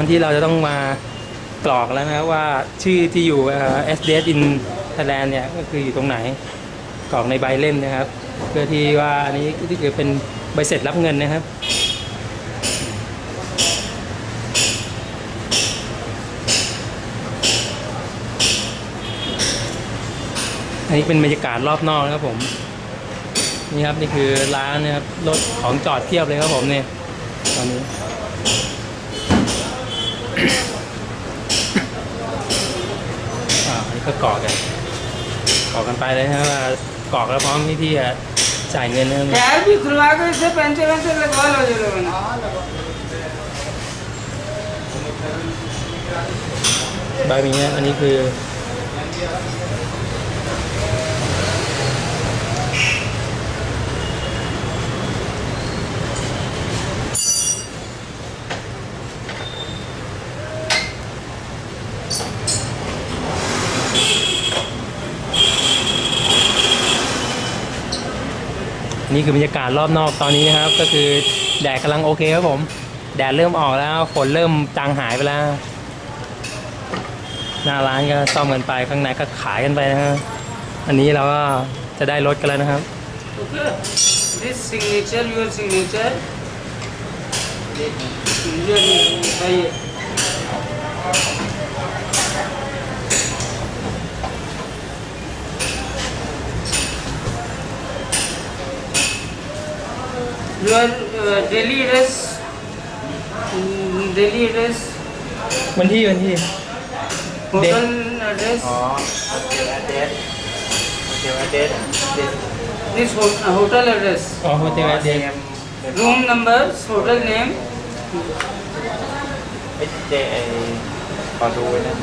วันที่เราจะต้องมากรอกแล้วนะครับว่าชื่อที่อยู่เอ่อ SDS in Thailand เนี่ยก็คืออยู่ตรงไหนกรอกในใบเล่มนะครับ เพื่อที่ว่าอันนี้ที่คือเป็นใบเสร็จรับเงินนะครับอันนี้เป็นบรรยากาศรอบนอกนะครับผมนี่ครับนี่คือร้านนะครับรถของจอดเทียบเลยครับผมเนี่ยตอนนี้ อ่าอันนี้ก็กรอกกันกรอกกันไปเลยนะครับว่ากรอกแล้วพร้อมที่ที่จะจ่ายเงินนะครับ टायर भी खुलवा कर इसे पंचर वंचर लगवा लो जो लोगों नेใบนี้อันนี้คือ นี่คือบรรยากาศรอบนอกตอนนี้นะครับ ก็คือแดดกำลังโอเคครับผม แดดเริ่มออกแล้วฝนเริ่มจางหายไปแล้ว หน้าร้านก็ซ่อมกันไปข้างในก็ขายกันไปนะฮะอันนี้เราก็จะได้รถกันแล้วนะครับ This signature, your signature. Your भाई Your uh, Delhi address. Mm, Delhi address. วันที่วันที่ Hotel address. อ๋อโอเคอเดสโอเคอเดส This ho- uh, hotel address. อ๋อโฮเทลเดน Room numbers, hotel name. เอเจไอขอดูไว้นะ